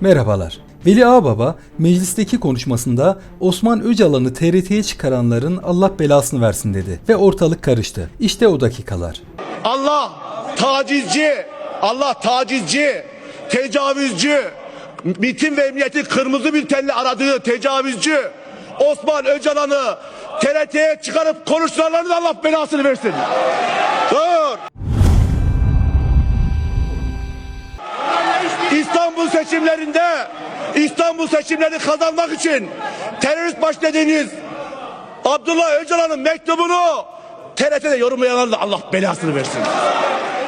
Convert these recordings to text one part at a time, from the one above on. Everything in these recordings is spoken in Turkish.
Merhabalar. Veli Ağbaba meclisteki konuşmasında Osman Öcalan'ı TRT'ye çıkaranların Allah belasını versin dedi ve ortalık karıştı. İşte o dakikalar. Allah tacizci, Allah tacizci, tecavüzcü, MİT'in ve emniyetin kırmızı bültenle aradığı tecavüzcü Osman Öcalan'ı TRT'ye çıkarıp konuşturanların Allah belasını versin. Dur. İstanbul seçimlerinde İstanbul seçimlerini kazanmak için terörist baş dediğiniz Abdullah Öcalan'ın mektubunu TRT'de yorumlayanlar da Allah belasını versin.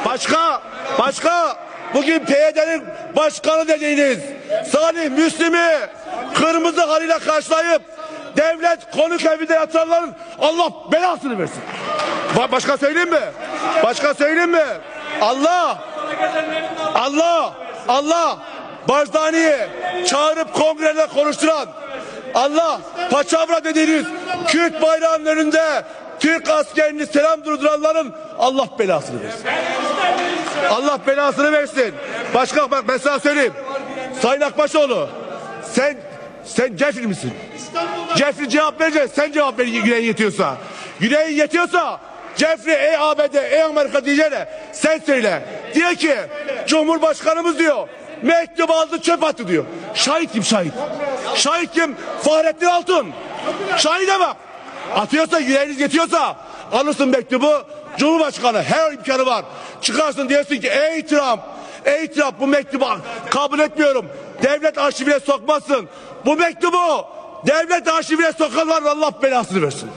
Başka, başka bugün PYD'nin başkanı dediğiniz Salih Müslim'i kırmızı halıyla karşılayıp devlet konuk evinde yatanların Allah belasını versin. Ba- başka söyleyeyim mi? Başka söyleyeyim mi? Allah Allah Allah Barzani'yi çağırıp kongrede konuşturan Allah paçavra dediğiniz Kürt bayrağının önünde Türk askerini selam durduranların Allah belasını versin. Allah belasını versin. Başka bak ben sana söyleyeyim. Sayın Akbaşoğlu sen sen Cefri misin? Cefri cevap verecek. Sen cevap ver yüreğin yetiyorsa. Yüreğin yetiyorsa Cefri ey ABD ey Amerika diyeceğine sen söyle. Diyor ki Cumhurbaşkanımız diyor mektup aldı çöp attı diyor. Şahit kim şahit? Şahit kim? Fahrettin Altun. Şahide bak. Atıyorsa yüreğiniz yetiyorsa alırsın mektubu Cumhurbaşkanı her imkanı var. Çıkarsın diyorsun ki ey Trump ey Trump bu mektubu kabul etmiyorum. Devlet arşivine sokmazsın. Bu mektubu devlet arşivine sokanlar Allah belasını versin.